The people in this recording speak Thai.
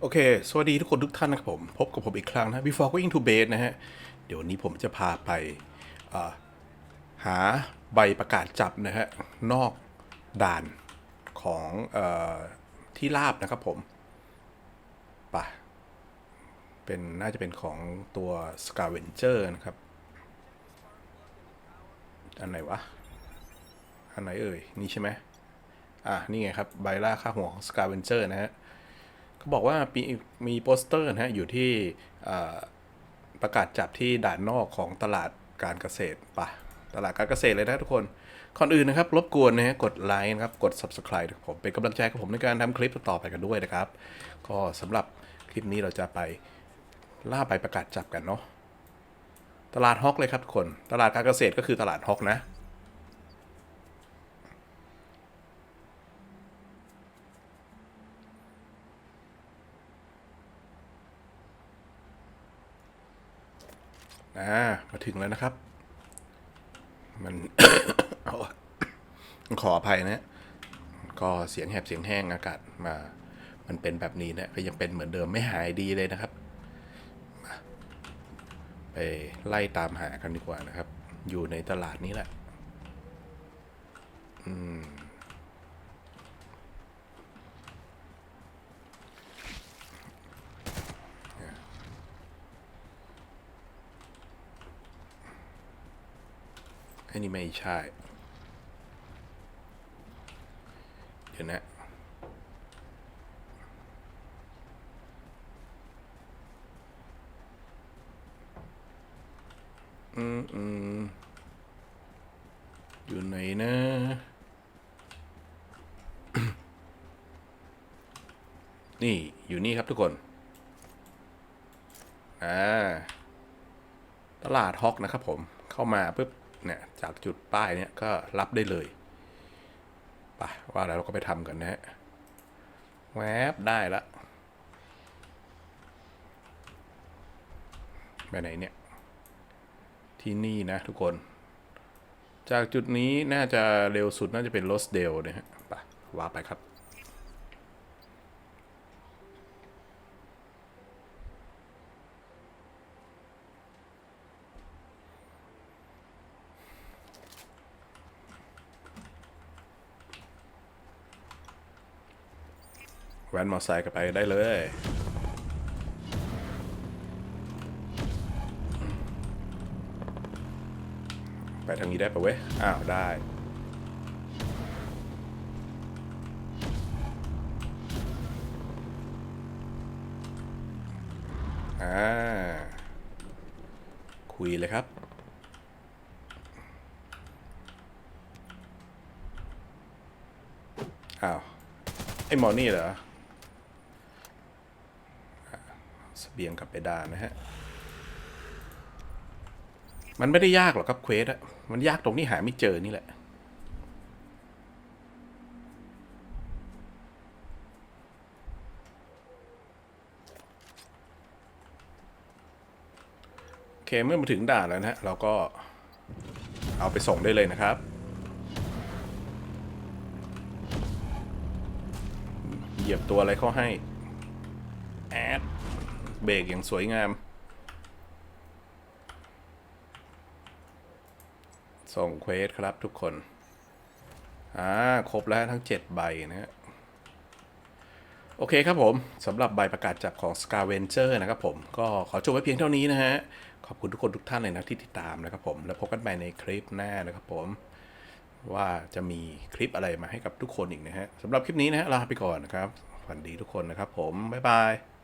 โอเค สวัสดีทุกคนทุกท่านนะครับผม พบกับผมอีกครั้งนะ Before going to bed นะฮะ เดี๋ยววันนี้ผมจะพาไปหาใบประกาศจับนะฮะ นอกด่านของอที่ลาบนะครับผมปะเป็นน่าจะเป็นของตัว Scavenger นะครับ อันไหนวะ อันไหนเอ่ย นี่ใช่ไหมอะ นี่ไงครับ ใบล่าค่าหัวของ Scavenger นะฮะ บอกว่ามีมีโปสเตอร์นะฮะอยู่ที่ประกาศจับที่ด่านนอกของตลาดการเกษตรปะตลาดการเกษตรเลยนะทุกคนก่อนอื่นนะครับรบกวนนะฮะกดไลค์นะครับกด subscribe นะครับผมเป็นกำลังใจกับผมในการทำคลิปต่อไปกันด้วยนะครับ ก็สำหรับคลิปนี้เราจะไปล่าใบประกาศจับกันเนาะตลาดฮอกเลยครับทุกคน ตลาดการเกษตรก็คือตลาดฮอกนะ อ่ามาถึงแล้วนะครับ มันขออภัยนะ ก็เสียงแหบเสียงแห้งอากาศมา มันเป็นแบบนี้นะก็ยังเป็นเหมือนเดิมไม่หายดีเลยนะครับ ไปไล่ตามหากันดีกว่านะครับ อยู่ในตลาดนี้แหละ อืม อันนี้ไม่ใช่ เดี๋ยวนะอืมอืมอยู่ไหนนะนี่อยู่นี่ครับทุกคน อ่า ตลาดฮอกนะครับผม เข้ามาปุ๊บ เนี่ยจากจุดป้ายเนี่ยก็รับได้เลยไปว่าแล้วเราก็ไปทำกันนะฮะแวบได้ละไปไหนเนี่ย ที่นี่นะทุกคน จากจุดนี้น่าจะเร็วสุดน่าจะเป็นโรสเดลนะฮะไปว่าไปครับ แวนมอไซค์กันไปได้เลย ไปทางนี้ได้ปะเว้ย อ้าว ได้อ่าคุยเลยครับ อ้าว ไอ้หมอนี่เหรออะ เสเบียงกลับไปดานนะฮะ มันไม่ได้ยากหรอกครับเควสอะมันยากตรงที่หาไม่เจอนี่แหละโอเคเมื่อมาถึงด่านแล้วนะฮะเราก็เอาไปส่งได้เลยนะครับ เหยียบตัวอะไรเข้าให้ แอด เบรกอย่างสวยงาม ส่งเควสครับทุกคน อ่า ครบแล้วทั้ง 7 ใบนะฮะโอเคครับผมสำหรับใบประกาศจับของ Scavenger นะครับผม ก็ขอจบไว้เพียงเท่านี้นะฮะ ขอบคุณทุกคนทุกท่านเลยนะที่ติดตามนะครับผม แล้วพบกันใหม่ในคลิปหน้านะครับผม ว่าจะมีคลิปอะไรมาให้กับทุกคนอีกนะฮะสำหรับคลิปนี้นะฮะลาไปก่อนนะครับฝันดีทุกคนนะครับผม บ๊ายบาย